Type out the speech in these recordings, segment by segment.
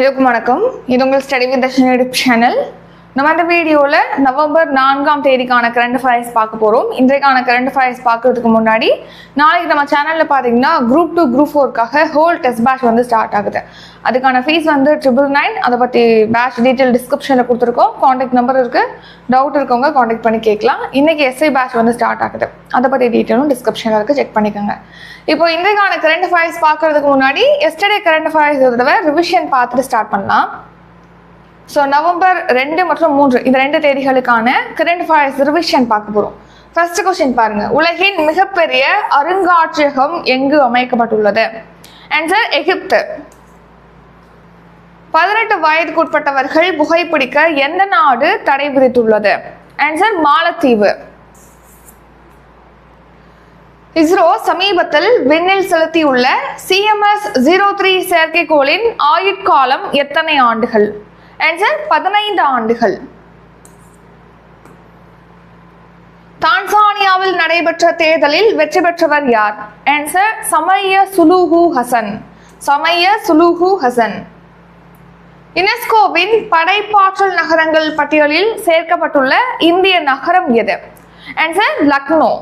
எல்லாருக்கும் வணக்கம். இது உங்கள் study with Darshan YouTube channel நம்ம இந்த வீடியோவில் நவம்பர் நான்காம் தேதிக்கான கரண்ட் அஃபேர்ஸ் பார்க்க போகிறோம் இன்றைக்கான கரண்ட் அஃபேர்ஸ் பார்க்கறதுக்கு முன்னாடி நாளைக்கு நம்ம சேனலில் பார்த்தீங்கன்னா குரூப் டூ குரூப் ஃபோர்க்காக ஹோல் டெஸ்ட் பேட்ச் வந்து ஸ்டார்ட் ஆகுது. அதுக்கான ஃபீஸ் வந்து ட்ரிபிள் நைன் அதை பற்றி பேட்ச் டீட்டெயில் டிஸ்கிரிப்ஷனில் கொடுத்துருக்கோம். காண்டாக்ட் நம்பர் இருக்குது டவுட் இருக்கவங்க காண்டாக்ட் பண்ணி கேட்கலாம். இன்றைக்கி எஸ்ஐ பேட்ச் வந்து ஸ்டார்ட் ஆகுது. அதை பற்றி டீட்டெயிலும் டிஸ்கிரிப்ஷனில் இருக்குது செக் பண்ணிக்கோங்க. இப்போ இன்றைக்கான கரண்ட் அஃபேர்ஸ் பார்க்கறதுக்கு முன்னாடி எஸ்டர்டே கரண்ட் அஃபேர்ஸ் தடவை ரிவிஷன் பார்த்துட்டு ஸ்டார்ட் பண்ணலாம். ஸோ நவம்பர் ரெண்டு மற்றும் மூன்று இந்த ரெண்டு தேதிகளுக்கான கரண்ட் அஃபேர்ஸ் ரிவிஷன் பார்க்க போகிறோம் ஃபர்ஸ்ட் கொஸ்டின் பாருங்க. உலகின் மிகப்பெரிய அருங்காட்சியகம் எங்கு அமைக்கப்பட்டுள்ளது? ஆன்சர் எகிப்து. பதினெட்டு வயதுக்குட்பட்டவர்கள் புகைப்பிடிக்க எந்த நாடு தடை விதித்துள்ளது? ஆன்சர் மாலத்தீவு. இஸ்ரோ சமீபத்தில் விண்ணில் செலுத்தியுள்ள சிஎம்எஸ் ஜீரோ த்ரீ செயற்கைக்கோளின் ஆயுட்காலம் எத்தனை ஆண்டுகள்? ஆன்சர் பதினைந்து ஆண்டுகள். தான்சானியாவில் நடைபெற்ற தேர்தலில் வெற்றி பெற்றவர் யார்? ஆன்சர் சமய சுலுஹு ஹசன். சமய சுலுஹு ஹசன். யுனெஸ்கோவின் படைப்பாற்றல் நகரங்கள் பட்டியலில் சேர்க்கப்பட்டுள்ள இந்திய நகரம் எது? ஆன்சர் லக்னோ.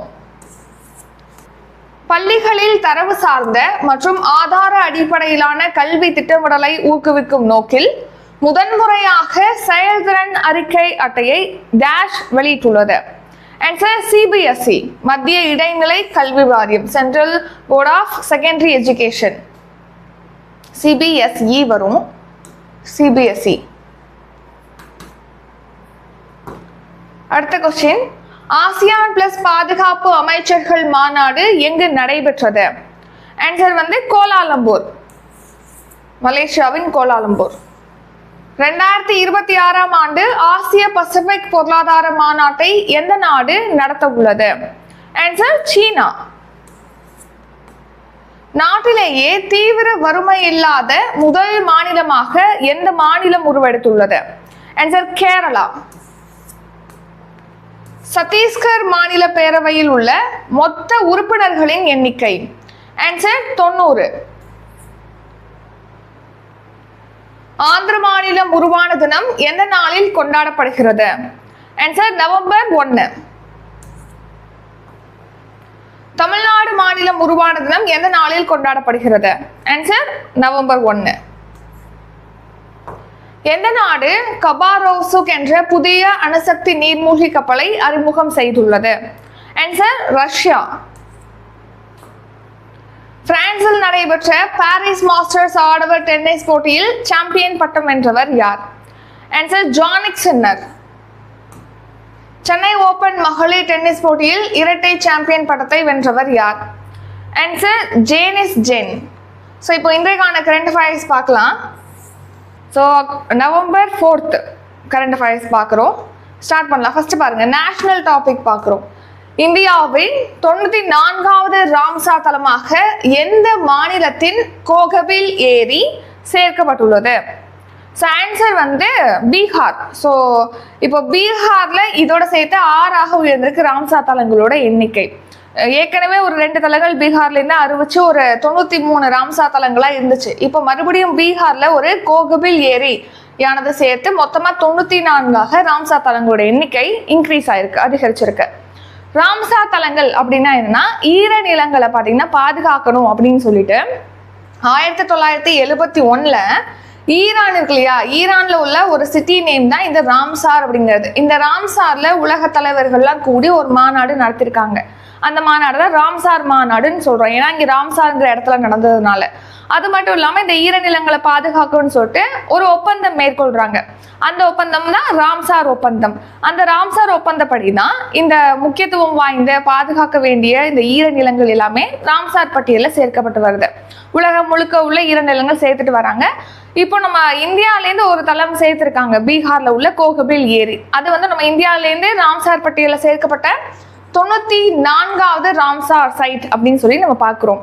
பள்ளிகளில் தரவு சார்ந்த மற்றும் ஆதார அடிப்படையிலான கல்வி திட்டமிடலை ஊக்குவிக்கும் நோக்கில் முதன்முறையாக செயல்திறன் அறிக்கை அட்டையை டேஷ் வெளியிட்டுள்ளது. ஆன்சர் சிபிஎஸ்இ மத்திய இடைநிலை கல்வி வாரியம் central board of secondary education CBSE வரும். சிபிஎஸ்இ அடுத்த கொஸ்டின் ஆசியான் பிளஸ் பாதுகாப்பு அமைச்சர்கள் மாநாடு எங்கு நடைபெற்றது? ஆன்சர் வந்து கோலாலம்பூர். மலேசியாவின் கோலாலம்பூர். ரெண்டாயிரத்தி இருபத்தி ஆறாம் ஆண்டு ஆசிய பசிபிக் பொருளாதார மாநாட்டை எந்த நாடு நடத்த உள்ளது? ஆன்சர் சீனா. நாட்டிலேயே தீவிர வறுமை இல்லாத முதல் மாநிலமாக எந்த மாநிலம் உருவெடுத்துள்ளது? ஆன்சர் கேரளா. சத்தீஸ்கர் மாநில பேரவையில் உள்ள மொத்த உறுப்பினர்களின் எண்ணிக்கை. ஆன்சர் தொண்ணூறு. ஆந்திர மாநிலம் உருவான தினம் எந்த நாளில் கொண்டாடப்படுகிறது? ஆன்சர் நவம்பர் ஒன்று தமிழ்நாடு மாநிலம் உருவான தினம் எந்த நாளில் கொண்டாடப்படுகிறது? ஆன்சர் நவம்பர் ஒன்று எந்த நாடு கபாரோசுக் என்ற புதிய அணுசக்தி நீர்மூழ்கி கப்பலை அறிமுகம் செய்துள்ளது? Answer Russia. பிரான்சில் நடைபெற்ற பாரிஸ் மாஸ்டர்ஸ் ஆடவர் டென்னிஸ் போட்டியில் சாம்பியன் பட்டம் வென்றவர் யார்? Answer Jannik Sinner. Chennai open மகளிர் டென்னிஸ் போட்டியில் இரட்டை சாம்பியன் பட்டத்தை வென்றவர் யார்? Answer ஜேனிஸ் gen. ஸோ இப்போ இன்றைக்கான கரண்ட் அஃபேர்ஸ் பார்க்கலாம். So November fourth current affairs பார்க்குறோம். ஸ்டார்ட் பண்ணலாம். ஃபஸ்ட்டு பாருங்கள் நேஷ்னல் டாபிக் பார்க்குறோம். இந்தியாவின் தொண்ணூற்றி நான்காவது ராம்சா தலமாக எந்த மாநிலத்தின் கோகபில் ஏரி சேர்க்கப்பட்டுள்ளது? ஸோ ஆன்சர் வந்து பீகார். ஸோ இப்போ பீகாரில் இதோட சேர்த்து ஆறாக உயர்ந்திருக்கு ராம்சா தலங்களோட எண்ணிக்கை. ஏற்கனவே ஒரு ரெண்டு தலங்கள் பீகார்லேருந்து அறிவிச்சு ஒரு தொண்ணூற்றி மூணு ராம்சா தலங்களாக இருந்துச்சு. இப்போ மறுபடியும் பீகாரில் ஒரு கோகபில் ஏரி யானது சேர்த்து மொத்தமாக தொண்ணூற்றி நான்காக ராம்சா தலங்களோட எண்ணிக்கை இன்க்ரீஸ் ஆயிருக்கு அதிகரிச்சிருக்கு. ராம்சார் தலங்கள் அப்படின்னா என்னன்னா ஈர நிலங்களை பார்த்தீங்கன்னா பாதுகாக்கணும் அப்படின்னு சொல்லிட்டு ஆயிரத்தி தொள்ளாயிரத்தி எழுபத்தி ஒன்றில் ஈரான் இருக்கு இல்லையா? ஈரான்ல உள்ள ஒரு சிட்டி நேம் தான் இந்த ராம்சார் அப்படிங்கிறது. இந்த ராம்சார்ல உலக தலைவர்கள்லாம் கூடி ஒரு மாநாடு நடத்திருக்காங்க. அந்த மாநாடு தான் ராம்சார் மாநாடுன்னு சொல்றோம். ஏன்னா இங்க ராம்சார்ங்கிற இடத்துல நடந்ததுனால. அது மட்டும் இல்லாமல் இந்த ஈரநிலங்களை பாதுகாக்கணும்னு சொல்லிட்டு ஒரு ஒப்பந்தம் மேற்கொள்றாங்க. அந்த ஒப்பந்தம் தான் ராம்சார் ஒப்பந்தம். அந்த ராம்சார் ஒப்பந்தப்படி தான் இந்த முக்கியத்துவம் வாய்ந்த பாதுகாக்க வேண்டிய இந்த ஈரநிலங்கள் எல்லாமே ராம்சார் பட்டியலில் சேர்க்கப்பட்டு வருது. உலகம் முழுக்க உள்ள ஈரநிலங்கள் சேர்த்துட்டு வராங்க. இப்போ நம்ம இந்தியாவிலேருந்து ஒரு தளம் சேர்த்துருக்காங்க. பீகார்ல உள்ள கோகபில் ஏரி. அது வந்து நம்ம இந்தியாவிலேருந்து ராம்சார் பட்டியலில் சேர்க்கப்பட்ட தொண்ணூத்தி நான்காவது ராம்சார் சைட் அப்படின்னு சொல்லி நம்ம பார்க்குறோம்.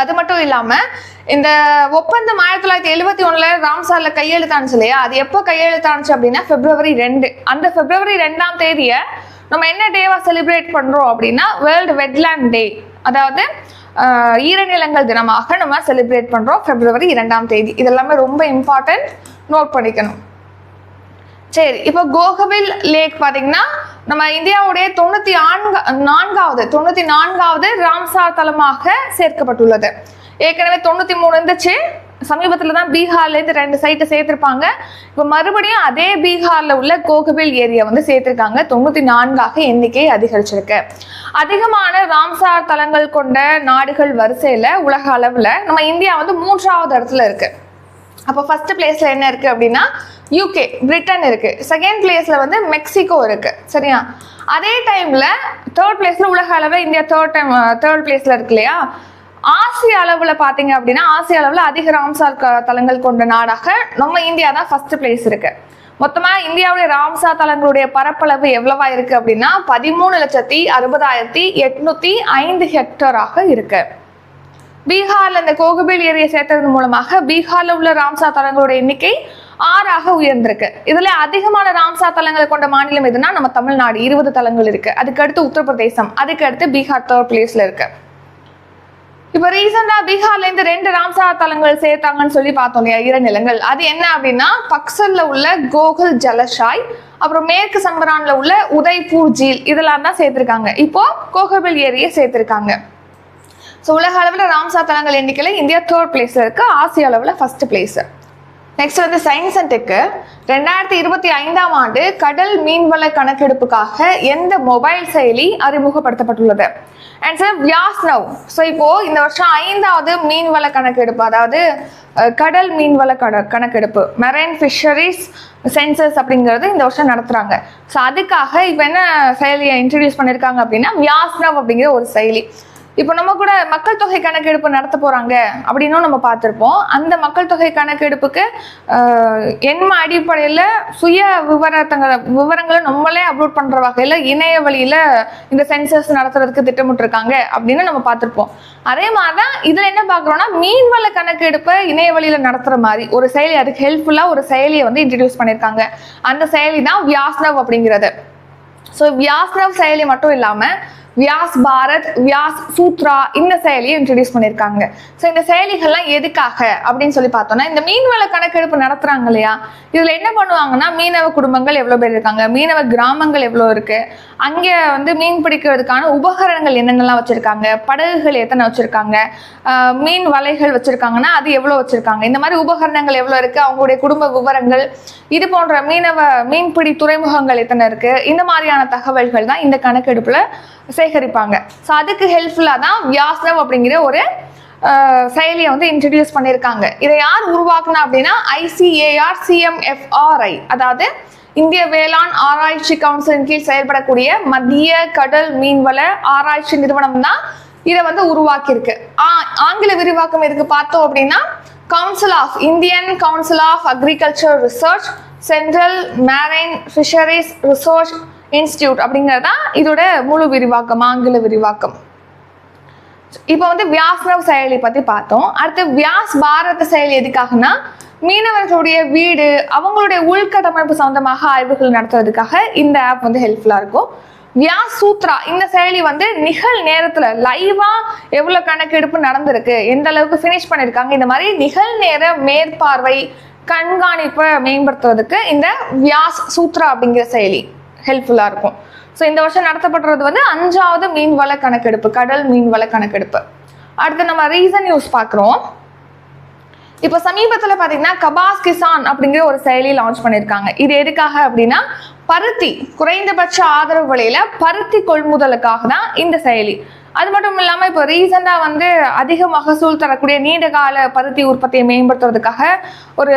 அது மட்டும் இல்லாமல் இந்த ஒப்பந்தம் ஆயிரத்தி தொள்ளாயிரத்தி எழுபத்தி ஒன்றில் ராம்சாரில் கையெழுத்தானுச்சு இல்லையா? அது எப்போ கையெழுத்தானுச்சு அப்படின்னா பிப்ரவரி ரெண்டு. அந்த பிப்ரவரி ரெண்டாம் தேதியை நம்ம என்ன டேவாக செலிப்ரேட் பண்ணுறோம் அப்படின்னா வேர்ல்டு வெட்லேண்ட் டே அதாவது ஈரநிலங்கள் தினமாக நம்ம செலிப்ரேட் பண்ணுறோம் பிப்ரவரி இரண்டாம் தேதி. இதெல்லாமே ரொம்ப இம்பார்ட்டன்ட் நோட் பண்ணிக்கணும். சரி இப்போ கோகவில் லேக் பார்த்தீங்கன்னா நம்ம இந்தியாவுடைய தொண்ணூத்தி ஆன்கா நான்காவது தொண்ணூத்தி நான்காவது ராம்சார் தலமாக சேர்க்கப்பட்டுள்ளது. ஏற்கனவே தொண்ணூத்தி மூணு இருந்துச்சு. சமீபத்துல தான் பீகார்ல இருந்து ரெண்டு சைட்டை சேர்த்திருப்பாங்க. இப்போ மறுபடியும் அதே பீகார்ல உள்ள கோகபில் ஏரியா வந்து சேர்த்திருக்காங்க. தொண்ணூத்தி நான்காக எண்ணிக்கை அதிகரிச்சிருக்கு. அதிகமான ராம்சார் தலங்கள் கொண்ட நாடுகள் வரிசையில உலக அளவுல நம்ம இந்தியா வந்து மூன்றாவது இடத்துல இருக்கு. அப்போ ஃபஸ்ட்டு பிளேஸில் என்ன இருக்குது அப்படின்னா யூகே பிரிட்டன் இருக்குது செகண்ட் பிளேஸில் வந்து மெக்சிகோ இருக்குது சரியா? அதே டைமில் தேர்ட் பிளேஸில் உலக அளவில் இந்தியா தேர்ட் டைம் தேர்ட் பிளேஸில் இருக்கு இல்லையா? ஆசிய அளவில் பார்த்தீங்க அப்படின்னா ஆசிய அளவில் அதிக ராம்சார் தலங்கள் கொண்ட நாடாக நம்ம இந்தியா தான் ஃபஸ்ட்டு பிளேஸ் இருக்குது மொத்தமாக இந்தியாவுடைய ராம்சார் தலங்களுடைய பரப்பளவு எவ்வளவா இருக்குது அப்படின்னா பதிமூணு லட்சத்தி அறுபதாயிரத்தி எட்நூற்றி ஐந்து ஹெக்டராக இருக்குது பீகார்ல இந்த கோகுபேல் ஏரியை சேர்த்தது மூலமாக பீகார்ல உள்ள ராம்சா தலங்களோட எண்ணிக்கை ஆறாக உயர்ந்திருக்கு. இதுல அதிகமான ராம்சா தலங்களை கொண்ட மாநிலம் எதுனா நம்ம தமிழ்நாடு. இருபது தலங்கள் இருக்கு. அதுக்கடுத்து உத்தரப்பிரதேசம். அதுக்கடுத்து பீகார் தேர்ட் பிளேஸ்ல இருக்கு. இப்போ ரீசெண்டா பீகார்ல இருந்து ரெண்டு ராம்சார் தலங்கள் சேர்த்தாங்கன்னு சொல்லி பார்த்தோம் இல்லையா? ஈரநிலங்கள் அது என்ன அப்படின்னா பக்சல்ல உள்ள கோகுல் ஜலஷாய் அப்புறம் மேற்கு சம்பரான்ல உள்ள உதய்பூர் ஜீல் இதெல்லாம் தான் சேர்த்திருக்காங்க. இப்போ கோகபில் ஏரியை சேர்த்திருக்காங்க. ஸோ உலக அளவில் ராம்சா தலங்கள் எண்ணிக்கையில் இந்தியா தேர்ட் பிளேஸ்ல இருக்குது ஆசிய அளவில் ஃபஸ்ட்டு பிளேஸ் நெக்ஸ்ட் வந்து சயின்ஸ் அண்ட் டெக்கு ரெண்டாயிரத்தி இருபத்தி ஐந்தாம் ஆண்டு கடல் மீன்வள கணக்கெடுப்புக்காக எந்த மொபைல் செயலி அறிமுகப்படுத்தப்பட்டுள்ளது? And sir Vyas now so இப்போ இந்த வருஷம் ஐந்தாவது மீன்வள கணக்கெடுப்பு அதாவது கடல் மீன்வள கண கணக்கெடுப்பு மெரைன் ஃபிஷரிஸ் சென்சஸ் அப்படிங்கிறது இந்த வருஷம் நடத்துகிறாங்க ஸோ அதுக்காக இப்போ என்ன செயலியை இன்ட்ரடியூஸ் பண்ணியிருக்காங்க அப்படின்னா வியாஸ் நவ் அப்படிங்கிற ஒரு செயலி. இப்போ நம்ம கூட மக்கள் தொகை கணக்கெடுப்பு நடத்த போகிறாங்க அப்படின்னும் நம்ம பார்த்துருப்போம். அந்த மக்கள் தொகை கணக்கெடுப்புக்கு எண்ம அடிப்படையில் சுய விவரத்தங்களை விவரங்களை நம்மளே அப்லோட் பண்ணுற வகையில் இணைய வழியில் இந்த சென்சஸ் நடத்துறதுக்கு திட்டமிட்டிருக்காங்க அப்படின்னு நம்ம பார்த்துருப்போம். அதே மாதிரி தான் இதில் என்ன பார்க்குறோம்னா மீன்வள கணக்கெடுப்பை இணைய வழியில் நடத்துகிற மாதிரி ஒரு செயலி அதுக்கு ஹெல்ப்ஃபுல்லாக ஒரு செயலியை வந்து இன்ட்ரடியூஸ் பண்ணியிருக்காங்க. அந்த செயலி தான் வியாஸ்னவ் அப்படிங்கிறது. ஸோ வியாஸ்னவ் செயலி மட்டும் இல்லாமல் வியாஸ் பாரத் வியாஸ் சூத்ரா இந்த செயலியை இன்ட்ரடியூஸ் பண்ணியிருக்காங்க. ஸோ இந்த செயலிகள்லாம் எதுக்காக அப்படின்னு சொல்லி பார்த்தோம்னா இந்த மீன்வள கணக்கெடுப்பு நடத்துறாங்க இல்லையா? இதில் என்ன பண்ணுவாங்கன்னா மீனவ குடும்பங்கள் எவ்வளோ பேர் இருக்காங்க? மீனவ கிராமங்கள் எவ்வளோ இருக்கு? அங்கே வந்து மீன் பிடிக்கிறதுக்கான உபகரணங்கள் என்னென்னலாம் வச்சிருக்காங்க? படகுகள் எத்தனை வச்சிருக்காங்க? மீன் வலைகள் வச்சிருக்காங்கன்னா அது எவ்வளோ வச்சிருக்காங்க? இந்த மாதிரி உபகரணங்கள் எவ்வளோ இருக்கு? அவங்களுடைய குடும்ப விவரங்கள் இது போன்ற மீனவ மீன்பிடி துறைமுகங்கள் எத்தனை இருக்கு? இந்த மாதிரியான தகவல்கள் தான் இந்த கணக்கெடுப்புல சேகரிப்பாங்க. ஸோ அதுக்கு ஹெல்ப்ஃபுல்லாக தான் வியாசனம் அப்படிங்கிற ஒரு செயலியை வந்து இன்ட்ரடியூஸ் பண்ணியிருக்காங்க. இதை யார் உருவாக்குனா அப்படின்னா ஐசிஏஆர் சிஎம்எஃப்ஆர்ஐ அதாவது இந்திய வேளாண் ஆராய்ச்சி கவுன்சிலின் கீழ் செயல்படக்கூடிய மத்திய கடல் மீன்வள ஆராய்ச்சி நிறுவனம் தான் இதை வந்து உருவாக்கியிருக்கு. ஆங்கில விரிவாக்கம் இதுக்கு பார்த்தோம் அப்படின்னா council of Indian council of agriculture research central marine fisheries research institute அப்படிங்கிறது தான் இதோட முழு விரிவாக்கம் ஆங்கில விரிவாக்கம். இப்போ வந்து வியாஸ்ரவ் செயலி பற்றி பார்த்தோம். அடுத்து வியாஸ் பாரத செயலி எதுக்காகனா மீனவர்களுடைய வீடு அவங்களுடைய உள்கட்டமைப்பு சம்பந்தமாக ஆய்வுகள் நடத்துறதுக்காக இந்த ஆப் வந்து ஹெல்ப்ஃபுல்லாக இருக்கும். வியாஸ் சூத்ரா இந்த செயலி வந்து நிகழ் நேரத்தில் லைவாக எவ்வளோ கணக்கெடுப்பு நடந்திருக்கு எந்த அளவுக்கு ஃபினிஷ் பண்ணியிருக்காங்க இந்த மாதிரி நிகழ் நேர மேற்பார்வை கண்காணிப்பை மேம்படுத்துறதுக்கு இந்த வியாஸ் சூத்ரா அப்படிங்கிற செயலி. ஹெல்ப்ஃபுல்லாக இருக்கும். ஸோ இந்த வருஷம் நடத்தப்படுறது வந்து அஞ்சாவது மீன்வள கணக்கெடுப்பு கடல் மீன்வள கணக்கெடுப்பு. அடுத்து நம்ம ரீசன் நியூஸ் பார்க்குறோம். இப்போ சமீபத்தில் பார்த்தீங்கன்னா கபாஸ் கிசான் அப்படிங்கிற ஒரு செயலி லான்ச் பண்ணியிருக்காங்க இது எதுக்காக அப்படின்னா பருத்தி குறைந்தபட்ச ஆதரவு விலையில பருத்தி கொள்முதலுக்காக தான் இந்த செயலி. அது மட்டும் இல்லாமல் இப்போ ரீசெண்டாக வந்து அதிக மகசூல் தரக்கூடிய நீண்ட கால பருத்தி உற்பத்தியை மேம்படுத்துறதுக்காக ஒரு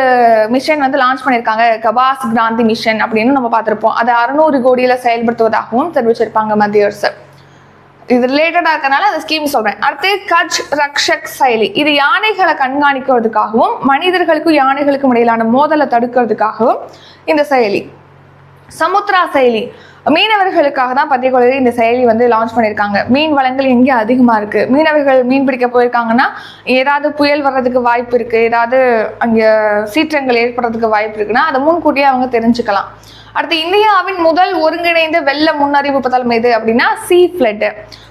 மிஷன் வந்து லான்ச் பண்ணியிருக்காங்க. கபாஸ் கிராந்தி மிஷன் அப்படின்னு நம்ம பார்த்துருப்போம். அதை அறுநூறு கோடியில் செயல்படுத்துவதாகவும் தெரிவிச்சிருப்பாங்க மத்திய அரசு. இது ரிலேட்டடாக இருக்கனால அந்த ஸ்கீம் சொல்கிறேன் அடுத்து கட்ச் ரக்ஷக் செயலி. இது யானைகளை கண்காணிக்கிறதுக்காகவும் மனிதர்களுக்கும் யானைகளுக்கும் இடையிலான மோதலை தடுக்கிறதுக்காகவும் இந்த செயலி. சமுத்ரா செயலி. மீனவர்களுக்காக தான் பத்திரிகை இந்த செயலி வந்து லான்ச் பண்ணியிருக்காங்க. மீன் வளங்கள் எங்கே அதிகமாக இருக்குது மீனவர்கள் மீன் பிடிக்க போயிருக்காங்கன்னா ஏதாவது புயல் வர்றதுக்கு வாய்ப்பு இருக்குது ஏதாவது அங்கே சீற்றங்கள் ஏற்படுறதுக்கு வாய்ப்பு இருக்குன்னா அதை முன்கூட்டியே அவங்க தெரிஞ்சுக்கலாம். அடுத்து இந்தியாவின் முதல் ஒருங்கிணைந்த வெள்ள முன்னறிவிப்பு தலைமை எது அப்படின்னா சி ஃபிளட்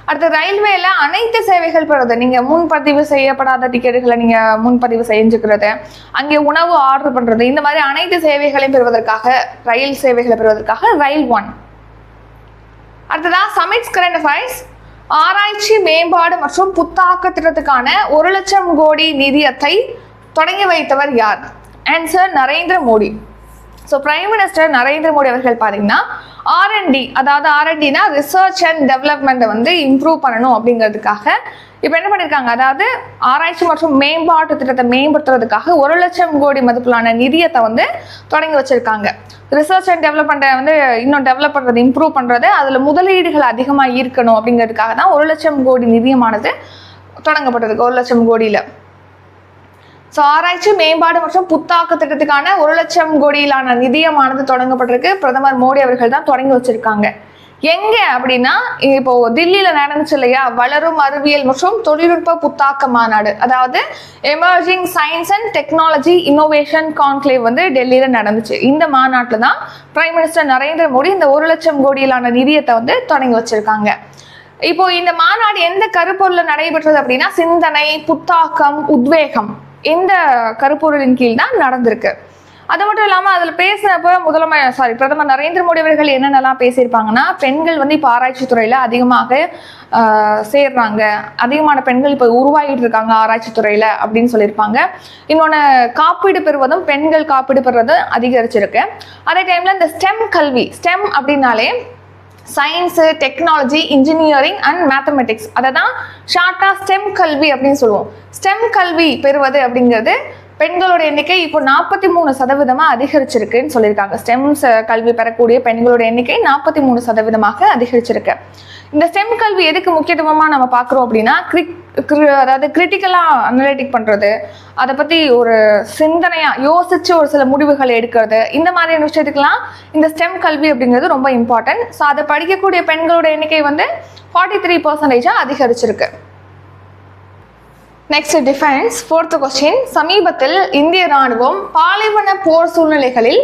அடுத்து ரயில்வேல அனைத்து சேவைகள் பெறுறது நீங்க முன்பதிவு செய்யப்படாத டிக்கெட்டுகளை நீங்க முன்பதிவு செஞ்சுக்கிறது. அங்கே உணவு ஆர்டர் பண்றது. இந்த மாதிரி அனைத்து சேவைகளையும் பெறுவதற்காக ரயில் சேவைகளை பெறுவதற்காக ரயில் ஒன் அடுத்ததா சமிட்ஸ் கரண்ட் அஃபைர்ஸ் ஆராய்ச்சி மேம்பாடு மற்றும் புத்தாக்க திட்டத்துக்கான ஒரு லட்சம் கோடி நிதியத்தை தொடங்கி வைத்தவர் யார்? Answer Narendra Modi. So prime minister Narendra Modi அவர்கள் பார்த்தீங்கன்னா ஆர்என்டி அதாவது ஆர்என்டினா ரிசர்ச் அண்ட் டெவலப்மெண்ட்டை வந்து இம்ப்ரூவ் பண்ணணும் அப்படிங்கிறதுக்காக இப்போ என்ன பண்ணியிருக்காங்க அதாவது ஆராய்ச்சி மற்றும் மேம்பாட்டு திட்டத்தை மேம்படுத்துறதுக்காக ஒரு லட்சம் கோடி மதிப்பிலான நிதியத்தை வந்து தொடங்கி வச்சிருக்காங்க. ரிசர்ச் அண்ட் டெவலப்மெண்ட்டை வந்து இன்னும் டெவலப் பண்ணுறது இம்ப்ரூவ் பண்ணுறது அதில் முதலீடுகள் அதிகமாக ஈர்க்கணும் அப்படிங்கிறதுக்காக தான் ஒரு லட்சம் கோடி நிதியமானது தொடங்கப்பட்டிருக்கு ஒரு லட்சம் கோடியில். ஸோ ஆராய்ச்சி மேம்பாடு மற்றும் புத்தாக்க திட்டத்துக்கான ஒரு லட்சம் கோடியிலான நிதியமானது தொடங்கப்பட்டிருக்கு. பிரதமர் மோடி அவர்கள் தான் தொடங்கி வச்சிருக்காங்க. எங்க அப்படின்னா இப்போ தில்லியில நடந்துச்சு இல்லையா? வளரும் அறிவியல் மற்றும் தொழில்நுட்ப புத்தாக்க மாநாடு. அதாவது emerging science and technology innovation conclave வந்து டெல்லியில நடந்துச்சு. இந்த மாநாட்டில் தான் பிரைம் மினிஸ்டர் நரேந்திர மோடி இந்த ஒரு லட்சம் கோடியிலான நிதியத்தை வந்து தொடங்கி வச்சிருக்காங்க. இப்போ இந்த மாநாடு எந்த கருப்பொருள் நடைபெற்றது அப்படின்னா சிந்தனை புத்தாக்கம் உத்வேகம். இந்த கருப்பொருளின் கீழ் தான் நடந்திருக்கு. அது மட்டும் இல்லாமல் அதில் பேசுகிறப்ப முதலமை சாரி பிரதமர் நரேந்திர மோடி அவர்கள் என்னென்னலாம் பேசியிருப்பாங்கன்னா பெண்கள் வந்து இப்போ ஆராய்ச்சி துறையில் அதிகமாக சேர்றாங்க. அதிகமான பெண்கள் இப்போ உருவாகிட்டு இருக்காங்க ஆராய்ச்சி துறையில் அப்படின்னு சொல்லியிருப்பாங்க. இன்னொன்று காப்பீடு பெறுவதும் பெண்கள் காப்பீடு பெறுவதும் அதிகரிச்சிருக்கு. அதே டைமில் இந்த ஸ்டெம் கல்வி ஸ்டெம் அப்படின்னாலே science technology engineering and mathematics அதை தான் ஷார்ட்டாக ஸ்டெம் கல்வி அப்படின்னு சொல்லுவோம். ஸ்டெம் கல்வி பெறுவது அப்படிங்கிறது பெண்களோட எண்ணிக்கை இப்போ நாற்பத்தி மூணு சதவீதமாக அதிகரிச்சிருக்குன்னு சொல்லியிருக்காங்க. ஸ்டெம்ஸ் கல்வி பெறக்கூடிய பெண்களோட எண்ணிக்கை நாற்பத்தி மூணு சதவீதமாக அதிகரிச்சிருக்கு. இந்த ஸ்டெம் கல்வி எதுக்கு முக்கியத்துவமாக நம்ம பார்க்குறோம் அப்படின்னா கிரிக் கிரி- அதாவது கிரிட்டிக்கலாக அனலிட்டிக் பண்ணுறது அதை பற்றி ஒரு சிந்தனையாக யோசிச்சு ஒரு சில முடிவுகளை எடுக்கிறது இந்த மாதிரியான விஷயத்துக்கெல்லாம் இந்த ஸ்டெம் கல்வி அப்படிங்கிறது ரொம்ப இம்பார்ட்டன்ட் ஸோ அதை படிக்கக்கூடிய பெண்களோட எண்ணிக்கை வந்து ஃபார்ட்டி த்ரீ பர்சன்டேஜாக அதிகரிச்சிருக்கு. நெக்ஸ்ட் டிஃபென்ஸ் ஃபோர்த் கொஸ்டின் சமீபத்தில் இந்திய ராணுவம் பாலைவன போர் சூழ்நிலைகளில்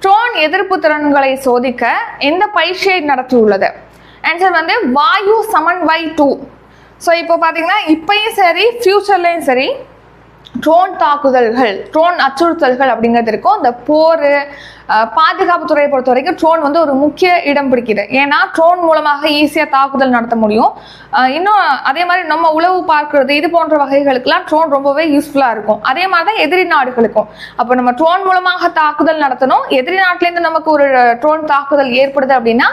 ட்ரோன் எதிர்ப்பு திறன்களை சோதிக்க எந்த பயிற்சியை நடத்தியுள்ளது? ஆன்சர் வந்து வாயு சமன்வை டூ ஸோ இப்போ பார்த்தீங்கன்னா இப்பயும் சரி ஃப்யூச்சர்லேயும் சரி ட்ரோன் தாக்குதல்கள் ட்ரோன் அச்சுறுத்தல்கள் அப்படிங்கிறது இருக்கும். இந்த போர் பாதுகாப்பு துறையை பொறுத்த வரைக்கும் ட்ரோன் வந்து ஒரு முக்கிய இடம் பிடிக்குது. ஏன்னா ட்ரோன் மூலமாக ஈஸியாக தாக்குதல் நடத்த முடியும். இன்னும் அதே மாதிரி நம்ம உளவு பார்க்கறது இது போன்ற வகைகளுக்கெல்லாம் ட்ரோன் ரொம்பவே யூஸ்ஃபுல்லாக இருக்கும். அதே மாதிரி தான் எதிரி நாடுகளுக்கும். அப்போ நம்ம ட்ரோன் மூலமாக தாக்குதல் நடத்தணும். எதிரி நாட்டிலேருந்து நமக்கு ஒரு ட்ரோன் தாக்குதல் ஏற்படுது அப்படின்னா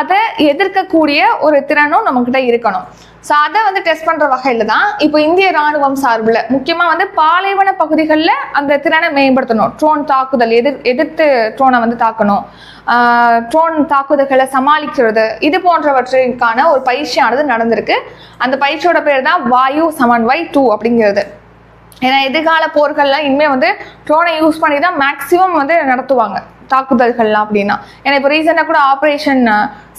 அதை எதிர்க்கக்கூடிய ஒரு திறனும் நம்மக்கிட்ட இருக்கணும். ஸோ அதை வந்து டெஸ்ட் பண்ணுற வகையில் தான் இப்போ இந்திய ராணுவம் சார்பில் முக்கியமாக வந்து பாலைவன பகுதிகளில் அந்த திறனை மேம்படுத்தணும். ட்ரோன் தாக்குதல் எதிர் எதிர்த்து ட்ரோனை வந்து தாக்கணும். ட்ரோன் தாக்குதல்களை சமாளிக்கிறது. இது போன்றவற்றிற்கான ஒரு பயிற்சியானது நடந்திருக்கு. அந்த பயிற்சியோட பேர் தான் வாயு சமன்வை டூ அப்படிங்கிறது. ஏன்னா எதிர்கால போர்கள்லாம் இனிமேல் வந்து ட்ரோனை யூஸ் பண்ணி தான் மேக்ஸிமம் வந்து நடத்துவாங்க தாக்குதல்கள்லாம் அப்படின்னா. ஏன்னா இப்போ ரீசெண்டாக கூட ஆப்ரேஷன்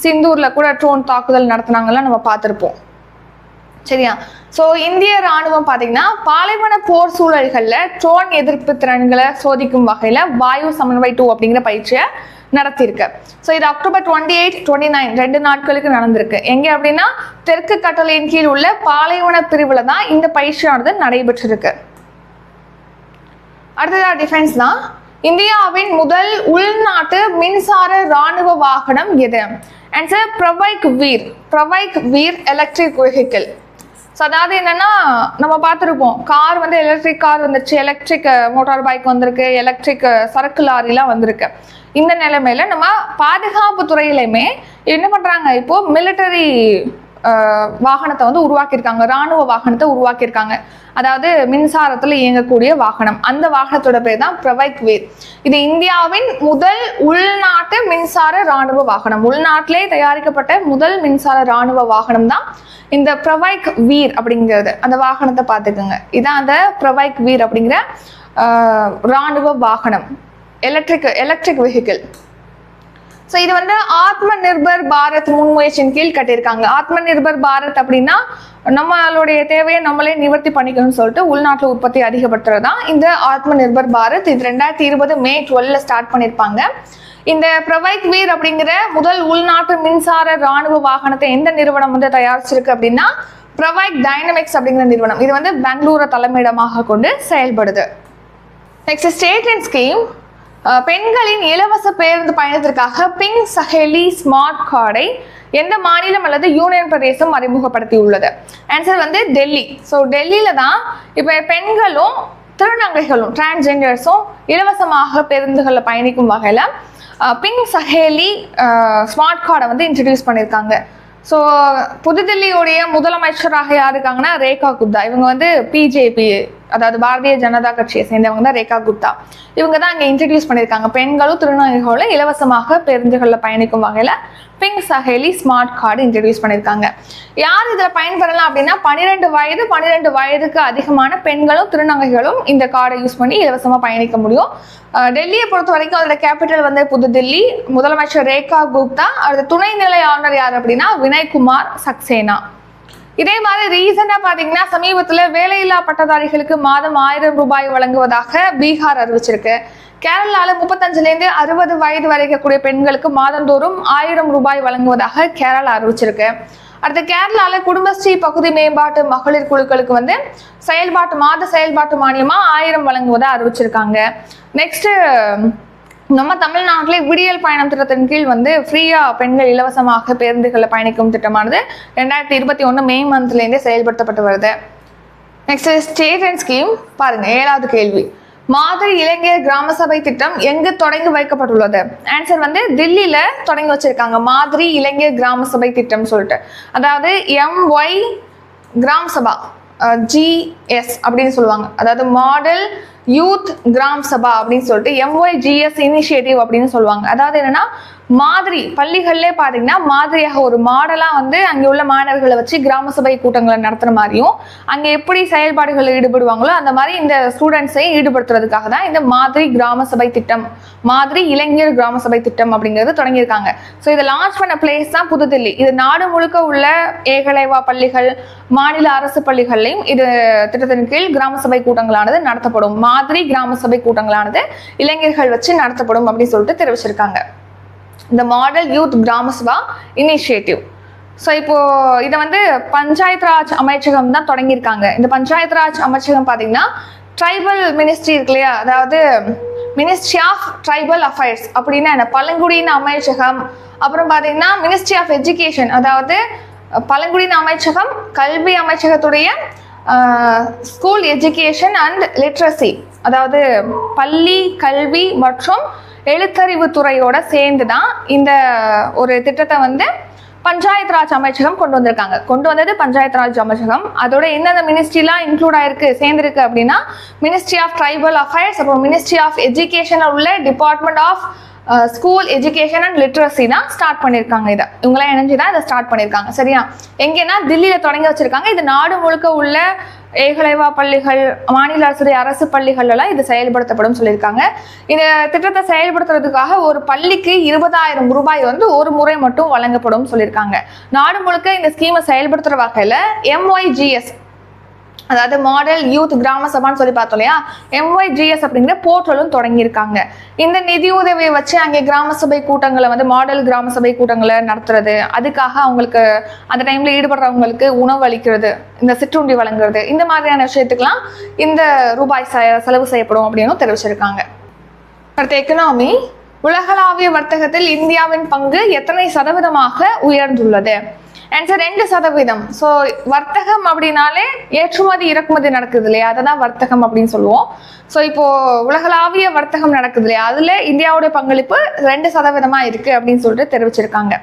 சிந்தூரில் கூட ட்ரோன் தாக்குதல் நடத்துனாங்கலாம் நம்ம பார்த்துருப்போம். சரியா? ஸோ இந்திய ராணுவம் பார்த்தீங்கன்னா பாலைவன போர் சூழல்களில் ட்ரோன் எதிர்ப்பு திறன்களை சோதிக்கும் வகையில் வாயு சமன்வை டூ அப்படிங்கிற பயிற்சியை நடத்தியிருக்கு. ஸோ இது October twenty eight twenty nine ரெண்டு நாட்களுக்கு நடந்திருக்கு. எங்கே அப்படின்னா தெற்கு கட்டளையின் கீழ் உள்ள பாலைவன பிரிவில் தான் இந்த பயிற்சியானது நடைபெற்றிருக்கு. அடுத்ததாக டிஃபென்ஸ் தான். இந்தியாவின் முதல் உள்நாட்டு மின்சார ராணுவ வாகனம் எது? Answer Pravaig Veer Pravaig Veer electric vehicle so அதாவது என்னன்னா நம்ம பார்த்துருப்போம் கார் வந்து எலக்ட்ரிக் கார் வந்துருச்சு எலக்ட்ரிக் மோட்டார் பைக் வந்திருக்கு எலக்ட்ரிக் சரக்கு லாரிலாம் வந்திருக்கு. இந்த நிலைமையில நம்ம பாதுகாப்பு துறையிலையுமே என்ன பண்றாங்க? இப்போ மிலிட்டரி வாகனத்தை வந்து உருவாக்கியிருக்காங்க. ராணுவ வாகனத்தை உருவாக்கியிருக்காங்க. அதாவது மின்சாரத்தில் இயங்கக்கூடிய வாகனம். அந்த வாகனத்தோட பேர் தான் பிரவைக் வீர் இது இந்தியாவின் முதல் உள்நாட்டு மின்சார ராணுவ வாகனம். உள்நாட்டிலே தயாரிக்கப்பட்ட முதல் மின்சார ராணுவ வாகனம் தான் இந்த பிரவைக் வீர் அப்படிங்கிறது. அந்த வாகனத்தை பார்த்துக்குங்க. இதான் அந்த பிரவைக் வீர் அப்படிங்கிற ராணுவ வாகனம். எலக்ட்ரிக் எலக்ட்ரிக் வெஹிக்கிள் ஸோ இது வந்து ஆத்ம நிர்பர் பாரத் முன்முயற்சியின் கீழ் கட்டியிருக்காங்க. ஆத்ம நிர்பர் பாரத் அப்படின்னா நம்மளுடைய தேவையை நம்மளே நிவர்த்தி பண்ணிக்கணும்னு சொல்லிட்டு உள்நாட்டில் உற்பத்தி அதிகப்படுத்துறது தான் இந்த ஆத்ம நிர்பர் பாரத். இது ரெண்டாயிரத்தி இருபது மே டுவெல்ல ஸ்டார்ட் பண்ணியிருப்பாங்க. இந்த பிரவைக் வீர் அப்படிங்கிற முதல் உள்நாட்டு மின்சார ராணுவ வாகனத்தை எந்த நிறுவனம் வந்து தயாரிச்சிருக்கு அப்படின்னா ப்ரொவைட் டைனமிக்ஸ் அப்படிங்கிற நிறுவனம். இது வந்து பெங்களூரை தலைமையிடமாக கொண்டு செயல்படுது. நெக்ஸ்ட் ஸ்டேட் அண்ட் ஸ்கீம் பெண்களின் இலவச பேருந்து பயணத்திற்காக பிங்க் சஹேலி ஸ்மார்ட் கார்டை எந்த மாநிலம் அல்லது யூனியன் பிரதேசம் அறிமுகப்படுத்தி உள்ளது ஆன்சர் வந்து டெல்லி. ஸோ டெல்லியில தான் இப்போ பெண்களும் திருநங்கைகளும் டிரான்ஸ்ஜெண்டர்ஸும் இலவசமாக பேருந்துகளில் பயணிக்கும் வகையில் பிங்க் சஹேலி ஸ்மார்ட் கார்டை வந்து இன்ட்ரடியூஸ் பண்ணியிருக்காங்க. ஸோ புதுதில்லியுடைய முதலமைச்சராக யார் இருக்காங்கன்னா ரேகா குப்தா. இவங்க வந்து பிஜேபி அதாவது பாரதிய ஜனதா கட்சியை சேர்ந்தவங்க தான் ரேகா குப்தா. இவங்க தான் அங்கே இன்ட்ரடியூஸ் பண்ணியிருக்காங்க. பெண்களும் திருநங்கைகளும் இலவசமாக பேருந்துகளில் பயணிக்கும் வகையில் pink Saheli smart card introduce பண்ணியிருக்காங்க. யார் இதில் பயன்பெறலாம் அப்படின்னா பன்னிரெண்டு வயது பன்னிரெண்டு வயதுக்கு அதிகமான பெண்களும் திருநங்கைகளும் இந்த கார்டை யூஸ் பண்ணி இலவசமாக பயணிக்க முடியும். டெல்லியை பொறுத்த வரைக்கும் அதோட கேபிட்டல் வந்து புதுதில்லி. முதலமைச்சர் ரேகா குப்தா. அது துணைநிலை ஆளுநர் யார் அப்படின்னா வினய்குமார் சக்சேனா. இதே மாதிரி ரீசெண்டா பாத்தீங்கன்னா சமீபத்துல வேலையில்லா பட்டதாரிகளுக்கு மாதம் ஆயிரம் ரூபாய் வழங்குவதாக பீகார் அறிவிச்சிருக்கு. கேரளால முப்பத்தஞ்சுல இருந்து அறுபது வயது வரை இருக்கக்கூடிய பெண்களுக்கு மாதந்தோறும் ஆயிரம் ரூபாய் வழங்குவதாக கேரளா அறிவிச்சிருக்கு. அடுத்து கேரளால குடும்பஸ்ரீ பகுதி மேம்பாட்டு மகளிர் குழுக்களுக்கு வந்து செயல்பாட்டு மாத செயல்பாட்டு மானியமா ஆயிரம் வழங்குவதா அறிவிச்சிருக்காங்க. நெக்ஸ்ட் நம்ம தமிழ்நாட்டிலே விடியல் பயணம் திட்டத்தின் கீழ் வந்து ஃப்ரீயா பெண்கள் இலவசமாக பேருந்துகளில் பயணிக்கும் திட்டமானது ரெண்டாயிரத்தி இருபத்தி ஒன்று மே மந்த்லேருந்தே செயல்படுத்தப்பட்டு வருது. நெக்ஸ்ட் ஸ்டேட் அண்ட் ஸ்கீம் பாருங்க ஏழாவது கேள்வி. மாதிரி இளைஞர் கிராம சபை திட்டம் எங்கு தொடங்கி வைக்கப்பட்டுள்ளது? ஆன்சர் வந்து தில்லியில தொடங்கி வச்சிருக்காங்க. மாதிரி இளைஞர் கிராம சபை திட்டம் சொல்லிட்டு. அதாவது எம்ஒய் கிராம சபா. ஜிஎஸ் அப்படின்னு சொல்லுவாங்க. அதாவது மாடல் யூத் கிராம் சபா அப்படின்னு சொல்லிட்டு எம்ஒய்ஜிஎஸ் இனிஷியேட்டிவ் அப்படின்னு சொல்லுவாங்க. அதாவது என்னன்னா மாதிரி பள்ளிகள்லே பார்த்தீங்கன்னா மாதிரியாக ஒரு மாடலாக வந்து அங்கே உள்ள மாணவர்களை வச்சு கிராம சபை கூட்டங்களை நடத்துகிற மாதிரியும் அங்கே எப்படி செயல்பாடுகளில் ஈடுபடுவாங்களோ அந்த மாதிரி இந்த ஸ்டூடெண்ட்ஸை ஈடுபடுத்துறதுக்காக தான் இந்த மாதிரி கிராம சபை திட்டம் மாதிரி இளைஞர் கிராம சபை திட்டம் அப்படிங்கிறது தொடங்கியிருக்காங்க. ஸோ இதை லான்ச் பண்ண பிளேஸ் தான் புதுதில்லி. இது நாடு முழுக்க உள்ள ஏகலைவா பள்ளிகள் மாநில அரசு பள்ளிகள்லையும் இது திட்டத்தின் கீழ் கிராம சபை கூட்டங்களானது நடத்தப்படும். மாதிரி கிராம சபை கூட்டங்களானது இளைஞர்கள் வச்சு நடத்தப்படும் அப்படின்னு சொல்லிட்டு தெரிவிச்சிருக்காங்க. இந்த மாடல் யூத் கிராம சபா இனிஷியேட்டிவ் ஸோ இப்போ இதை வந்து பஞ்சாயத் ராஜ் அமைச்சகம் தான் தொடங்கியிருக்காங்க. இந்த பஞ்சாயத் ராஜ் அமைச்சகம் பார்த்தீங்கன்னா ட்ரைபல் மினிஸ்ட்ரி இருக்கு இல்லையா? அதாவது மினிஸ்ட்ரி ஆஃப் ட்ரைபல் அஃபேர்ஸ் அப்படின்னா என்ன பழங்குடியின் அமைச்சகம் அப்புறம் பார்த்தீங்கன்னா மினிஸ்ட்ரி ஆஃப் எஜுகேஷன் அதாவது பழங்குடியின் அமைச்சகம் கல்வி அமைச்சகத்துடைய ஸ்கூல் எஜுகேஷன் அண்ட் லிட்ரஸி அதாவது பள்ளி கல்வி மற்றும் எழுத்தறிவு துறையோட சேர்ந்து தான் இந்த ஒரு திட்டத்தை வந்து பஞ்சாயத் ராஜ் அமைச்சகம் கொண்டு வந்திருக்காங்க. கொண்டு வந்தது பஞ்சாயத் ராஜ் அமைச்சகம். அதோட எந்தெந்த மினிஸ்ட்ரிலாம் இன்க்ளூட் ஆயிருக்கு சேர்ந்திருக்கு அப்படின்னா மினிஸ்ட்ரி ஆஃப் ட்ரைபல் அஃபேர்ஸ் அப்புறம் மினிஸ்ட்ரி ஆஃப் எஜுகேஷன் உள்ள department of school education and literacy தான் ஸ்டார்ட் பண்ணியிருக்காங்க இதை. இவங்களாம் இணைஞ்சு தான் இதை ஸ்டார்ட் பண்ணியிருக்காங்க சரியா? எங்கன்னா தில்லியில் தொடங்கி வச்சிருக்காங்க. இது நாடு முழுக்க உள்ள ஏகலைவா பள்ளிகள் மாநில அரசுடைய அரசு பள்ளிகள்லாம் இது செயல்படுத்தப்படும் சொல்லியிருக்காங்க. இந்த திட்டத்தை செயல்படுத்துறதுக்காக ஒரு பள்ளிக்கு இருபதாயிரம் ரூபாய் வந்து ஒரு முறை மட்டும் வழங்கப்படும் சொல்லியிருக்காங்க. நாடு முழுக்க இந்த ஸ்கீமை செயல்படுத்துகிற வகையில் எம்ஒய்ஜிஎஸ் அதாவது மாடல் யூத் கிராம சபான்னு சொல்லி பார்த்தோம் இல்லையா? எம்ஒய்ஜிஎஸ் அப்படிங்கிற போர்ட்டலும் தொடங்கியிருக்காங்க. இந்த நிதி உதவியை வச்சு அங்கே கிராம சபை கூட்டங்களை வந்து மாடல் கிராம சபை கூட்டங்களை நடத்துறது அதுக்காக அவங்களுக்கு அந்த டைம்ல ஈடுபடுறவங்களுக்கு உணவு அளிக்கிறது இந்த சிற்றுண்டி வழங்குறது இந்த மாதிரியான விஷயத்துக்கெல்லாம் இந்த ரூபாய் செலவு செய்யப்படும் அப்படின்னு தெரிவிச்சிருக்காங்க. அடுத்த எக்கனாமி உலகளாவிய வர்த்தகத்தில் இந்தியாவின் பங்கு எத்தனை சதவீதமாக உயர்ந்துள்ளது? ஆன்சர் ரெண்டு சதவீதம். ஸோ வர்த்தகம் அப்படின்னாலே ஏற்றுமதி இறக்குமதி நடக்குது இல்லையா? அதை தான் வர்த்தகம் அப்படின்னு சொல்லுவோம். ஸோ இப்போ உலகளாவிய வர்த்தகம் நடக்குது இல்லையா? அதில் இந்தியாவுடைய பங்களிப்பு ரெண்டு சதவீதமா இருக்கு அப்படின்னு சொல்லிட்டு தெரிவிச்சிருக்காங்க.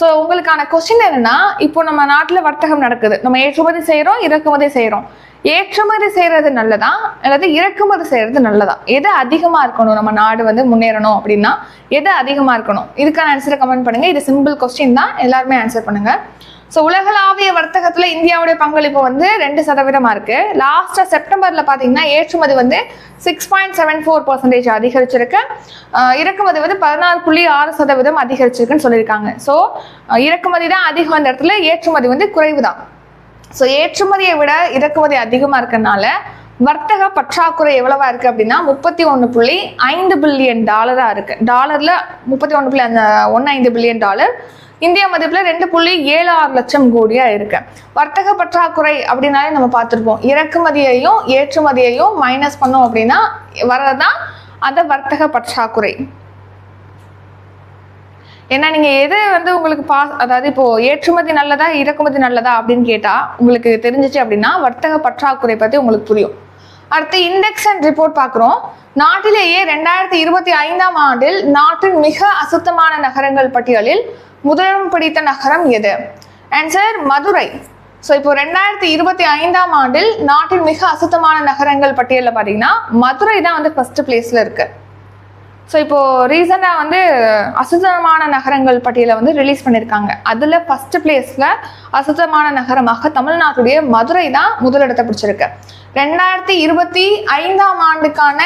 ஸோ உங்களுக்கான கொஸ்டின் என்னன்னா இப்போ நம்ம நாட்டில் வர்த்தகம் நடக்குது. நம்ம ஏற்றுமதி செய்கிறோம் இறக்குமதி செய்கிறோம் ஏற்றுமதி செய்யறது நல்லதா? அல்லது இறக்குமதி செய்யறது நல்லதா? எது அதிகமா இருக்கணும்? நம்ம நாடு வந்து முன்னேறணும் அப்படின்னா எது அதிகமா இருக்கணும்? இதுக்கான ஆன்சரை கமெண்ட் பண்ணுங்க. இது சிம்பிள் கொஸ்டின் தான். எல்லாருமே ஆன்சர் பண்ணுங்க. ஸோ உலகளாவிய வர்த்தகத்தில் இந்தியாவுடைய பங்களிப்பு வந்து ரெண்டு சதவீதமாக இருக்குது லாஸ்ட்டாக செப்டம்பரில் பார்த்தீங்கன்னா ஏற்றுமதி வந்து six point seven four percentage அதிகரிச்சிருக்கு. இறக்குமதி வந்து பதினாறு புள்ளி ஆறு சதவீதம் அதிகரிச்சிருக்குன்னு சொல்லியிருக்காங்க. ஸோ இறக்குமதி தான் அதிகம் அந்த இடத்துல ஏற்றுமதி வந்து குறைவு தான். ஸோ ஏற்றுமதியை விட இறக்குமதி அதிகமாக இருக்கறனால வர்த்தக பற்றாக்குறை எவ்வளவா இருக்கு அப்படின்னா முப்பத்தி ஒன்று புள்ளி ஐந்து பில்லியன் டாலரா இருக்கு. டாலர்ல முப்பத்தி ஒன்று புள்ளி அந்த ஒன்று ஐந்து பில்லியன் டாலர். இந்தியா மதிப்பில் ரெண்டு புள்ளி ஏழு ஆறு லட்சம் கோடியா இருக்கு. வர்த்தக பற்றாக்குறை அப்படின்னாலே நம்ம பார்த்துருப்போம். இறக்குமதியையும் ஏற்றுமதியையும் மைனஸ் பண்ணோம் அப்படின்னா வரதான் அந்த வர்த்தக பற்றாக்குறை. ஏன்னா நீங்கள் எது வந்து உங்களுக்கு பாஸ் அதாவது இப்போ ஏற்றுமதி நல்லதா இறக்குமதி நல்லதா அப்படின்னு கேட்டால் உங்களுக்கு தெரிஞ்சிச்சு அப்படின்னா வர்த்தக பற்றாக்குறை பற்றி உங்களுக்கு புரியும். அடுத்து இண்டெக்ஸ் அண்ட் ரிப்போர்ட் பார்க்குறோம். நாட்டிலேயே ரெண்டாயிரத்தி இருபத்தி ஐந்தாம் ஆண்டில் நாட்டின் மிக அசுத்தமான நகரங்கள் பட்டியலில் முதலிடம் பிடித்த நகரம் எது? ஆன்சர் மதுரை. ஸோ இப்போ ரெண்டாயிரத்தி இருபத்தி ஐந்தாம் ஆண்டில் நாட்டின் மிக அசுத்தமான நகரங்கள் பட்டியலில் பார்த்தீங்கன்னா மதுரை தான் வந்து ஃபர்ஸ்ட் பிளேஸில் இருக்குது ஸோ இப்போது ரீசெண்டாக வந்து அசுத்தமான நகரங்கள் பட்டியலை வந்து ரிலீஸ் பண்ணியிருக்காங்க அதில் ஃபஸ்ட்டு பிளேஸில் அசுத்தமான நகரமாக தமிழ்நாட்டுடைய மதுரை தான் முதலிடத்தை பிடிச்சிருக்கு. ரெண்டாயிரத்தி இருபத்தி ஐந்தாம் ஆண்டுக்கான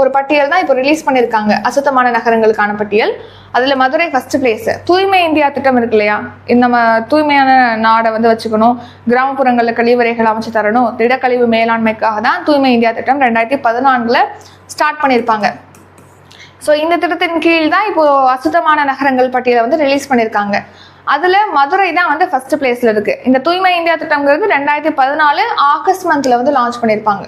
ஒரு பட்டியல் தான் இப்போ ரிலீஸ் பண்ணியிருக்காங்க அசுத்தமான நகரங்களுக்கான பட்டியல். அதில் மதுரை ஃபர்ஸ்ட் பிளேஸ் தூய்மை இந்தியா திட்டம் இருக்கு இல்லையா? நம்ம தூய்மையான நாடை வந்து வச்சுக்கணும். கிராமப்புறங்களில் கழிவறைகள் அமைச்சு தரணும். திடக்கழிவு மேலாண்மைக்காக தான் தூய்மை இந்தியா திட்டம் ரெண்டாயிரத்தி பதினான்கில் ஸ்டார்ட் பண்ணியிருப்பாங்க ஸோ இந்த திட்டத்தின் கீழ் தான் இப்போ அசுத்தமான நகரங்கள் பட்டியலை வந்து ரிலீஸ் பண்ணியிருக்காங்க அதில் மதுரை தான் வந்து ஃபர்ஸ்ட் பிளேஸ்ல இருக்கு. இந்த தூய்மை இந்தியா திட்டம்ங்கிறது ரெண்டாயிரத்தி பதினாலு ஆகஸ்ட் மந்த்ல வந்து லான்ச் பண்ணியிருப்பாங்க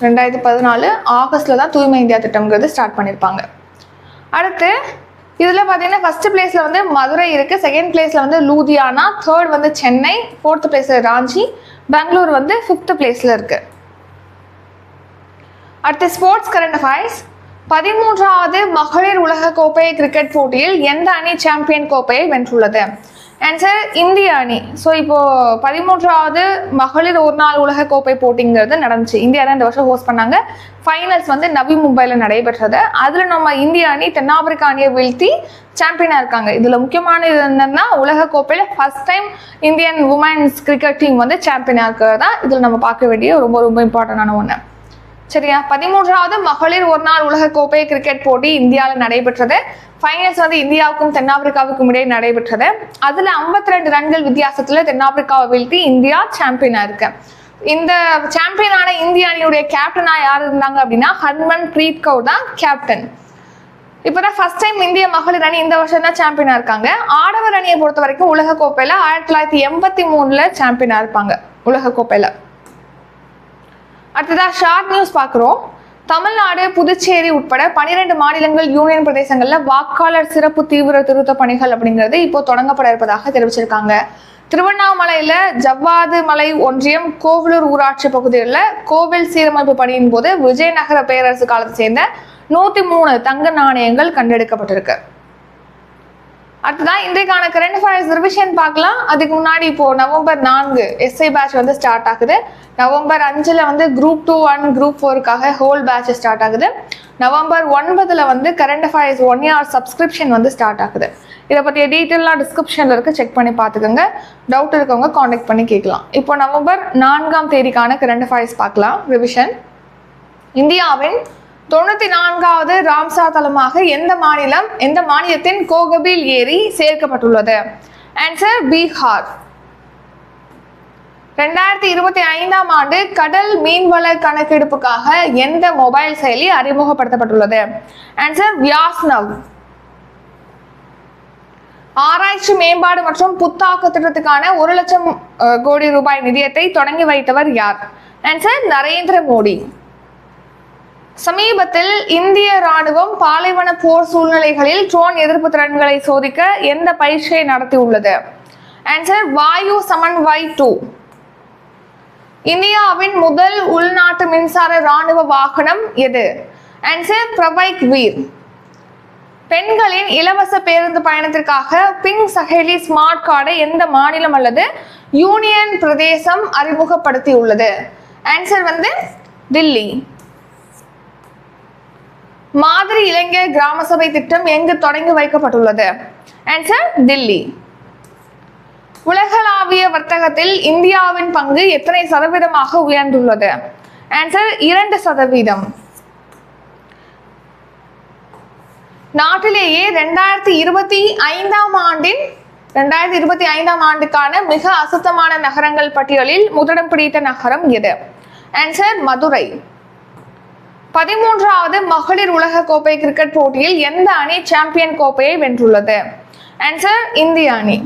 ரெண்டாயிரத்தி பதினாலு ஆகஸ்ட்ல தான் தூய்மை இந்தியா திட்டம்ங்கிறது ஸ்டார்ட் பண்ணியிருப்பாங்க அடுத்து இதில் பார்த்தீங்கன்னா ஃபர்ஸ்ட் பிளேஸில் வந்து மதுரை இருக்குது செகண்ட் பிளேஸில் வந்து லூதியானா தேர்ட் வந்து சென்னை ஃபோர்த் பிளேஸில் ராஞ்சி பெங்களூர் வந்து ஃபிஃப்த் பிளேஸில் இருக்குது அடுத்து ஸ்போர்ட்ஸ் கரண்ட் அஃபேர்ஸ் பதிமூன்றாவது மகளிர் உலக கோப்பை கிரிக்கெட் போட்டியில் எந்த அணி சாம்பியன் கோப்பையை வென்றுள்ளது? ஆன்சர் இந்திய அணி. ஸோ இப்போ பதிமூன்றாவது மகளிர் ஒரு நாள் உலக கோப்பை போட்டிங்கிறது நடந்துச்சு. இந்தியா தான் இந்த வருஷம் ஹோஸ்ட் பண்ணாங்க. ஃபைனல்ஸ் வந்து நவி மும்பையில் நடைபெற்றது. அதில் நம்ம இந்திய அணி தென்னாப்பிரிக்கா அணியை வீழ்த்தி சாம்பியனாக இருக்காங்க. இதில் முக்கியமான இது என்னன்னா உலக கோப்பையில் first time Indian women's cricket team வந்து சாம்பியனாக இருக்கிறது தான் இதில் நம்ம பார்க்க வேண்டிய ரொம்ப ரொம்ப இம்பார்ட்டண்டான ஒன்று சரியா? பதிமூன்றாவது மகளிர் ஒரு நாள் உலக கோப்பை கிரிக்கெட் போட்டி இந்தியாவில் நடைபெற்றது. ஃபைனல்ஸ் வந்து இந்தியாவுக்கும் தென்னாப்பிரிக்காவுக்கும் இடையே நடைபெற்றது. அதுல 52 ரெண்டு ரன்கள் வித்தியாசத்துல தென்னாப்பிரிக்காவை வீழ்த்தி இந்தியா சாம்பியனா இருக்கு. இந்த சாம்பியனான இந்திய அணியுடைய கேப்டனா யார் இருந்தாங்க அப்படின்னா ஹர்மன் பிரீத் கவுர் தான் கேப்டன் இப்போதான் ஃபர்ஸ்ட் டைம் இந்திய மகளிர் அணி இந்த வருஷம் தான் சாம்பியனா இருக்காங்க. ஆடவர் அணியை பொறுத்த வரைக்கும் உலக கோப்பையில ஆயிரத்தி தொள்ளாயிரத்தி எண்பத்தி மூணுல சாம்பியனா இருப்பாங்க உலக கோப்பையில. அடுத்ததா ஷார்ட் நியூஸ் பார்க்குறோம். தமிழ்நாடு புதுச்சேரி உட்பட பனிரெண்டு மாநிலங்கள் யூனியன் பிரதேசங்களில் வாக்காளர் சிறப்பு தீவிர திருத்த பணிகள் அப்படிங்கிறது இப்போ தொடங்கப்பட இருப்பதாக தெரிவிச்சிருக்காங்க. திருவண்ணாமலையில் ஜவ்வாது மலை ஒன்றியம் கோவிலூர் ஊராட்சி பகுதியில் கோவில் சீரமைப்பு பணியின் போது விஜயநகர பேரரசு காலத்தை சேர்ந்த நூற்றி மூணு தங்க நாணயங்கள் கண்டெடுக்கப்பட்டிருக்கு. அடுத்ததான் இன்றைக்கான கரண்ட் அஃபேர்ஸ் ரிவிஷன் பார்க்கலாம். அதுக்கு முன்னாடி இப்போ நவம்பர் நான்கு எஸ்ஐ பேட்ச் வந்து ஸ்டார்ட் ஆகுது. நவம்பர் அஞ்சுல வந்து குரூப் டூ அண்ட் குரூப் ஃபோருக்காக ஹோல் பேட்ச் ஸ்டார்ட் ஆகுது. நவம்பர் ஒன்பதுல வந்து current affairs one year subscription வந்து ஸ்டார்ட் ஆகுது. இதை பற்றிய டீட்டெயிலாக டிஸ்கிரிப்ஷனில் இருக்குது செக் பண்ணி பார்த்துக்கோங்க. டவுட் இருக்கவங்க காண்டாக்ட் பண்ணி கேட்கலாம். இப்போ நவம்பர் நான்காம் தேதிக்கான கரண்ட் அஃபேர்ஸ் பார்க்கலாம். ரிவிஷன் இந்தியாவின் தொண்ணூத்தி நான்காவது ராம்சா தலமாக எந்த மாநிலம் எந்த மாநிலத்தின் கோகபில் ஏரி சேர்க்கப்பட்டுள்ளது? ஆன்சர் பீகார். ரெண்டாயிரத்தி இருபத்தி ஐந்தாம் ஆண்டு கடல் மீன்வள கணக்கெடுப்புக்காக எந்த மொபைல் செயலி அறிமுகப்படுத்தப்பட்டுள்ளது? ஆன்சர் வியாஸ்னவ் ஆராய்ச்சி மேம்பாடு மற்றும் புத்தாக்க திட்டத்துக்கான ஒரு லட்சம் கோடி ரூபாய் நிதியத்தை தொடங்கி வைத்தவர் யார்? ஆன்சர் நரேந்திர மோடி. சமீபத்தில் இந்திய ராணுவம் பாலைவன போர் சூழ்நிலைகளில் ட்ரோன் எதிர்ப்பு திறன்களை சோதிக்க எந்த பயிற்சியை நடத்தியுள்ளது? ஆன்சர் வாயு சமன்வாய் டூ இந்தியாவின் முதல் உள்நாட்டு மின்சார ராணுவ வாகனம் எது? ஆன்சர் பிரபைக் வீர். பெண்களின் இலவச பேருந்து பயணத்திற்காக பிங் சஹேலி ஸ்மார்ட் கார்டை எந்த மாநிலம் அல்லது யூனியன் பிரதேசம் அறிமுகப்படுத்தியுள்ளது? ஆன்சர் வந்து தில்லி. மாதிரி இளைஞர் கிராம சபை திட்டம் எங்கு தொடங்கி வைக்கப்பட்டுள்ளது? ஆன்சர் தில்லி. உலகளாவிய வர்த்தகத்தில் இந்தியாவின் பங்கு எத்தனை சதவீதமாக உயர்ந்துள்ளது? ஆன்சர் இரண்டு சதவீதம். நாட்டிலேயே ரெண்டாயிரத்தி இருபத்தி ஐந்தாம் ஆண்டின் ரெண்டாயிரத்தி இருபத்தி ஐந்தாம் ஆண்டுக்கான மிக அசுத்தமான நகரங்கள் பட்டியலில் முதலிடம் பிடித்த நகரம் எது? ஆன்சர் மதுரை. பதிமூன்றாவது மகளிர் உலக கோப்பை கிரிக்கெட் போட்டியில் எந்த அணி சாம்பியன் கோப்பையை வென்றுள்ளது? ஆன்சர் இந்திய அணி.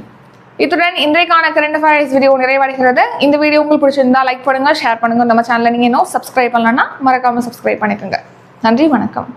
இத்துடன் இன்றைக்கான கரண்ட் அஃபேர்ஸ் வீடியோ நிறைவடைகிறது. இந்த வீடியோ உங்களுக்கு பிடிச்சிருந்தா லைக் பண்ணுங்க ஷேர் பண்ணுங்க. நம்ம சேனலை நீங்க இன்னும் சப்ஸ்கிரைப் பண்ணலன்னா மறக்காம சப்ஸ்கிரைப் பண்ணிக்கோங்க. நன்றி வணக்கம்.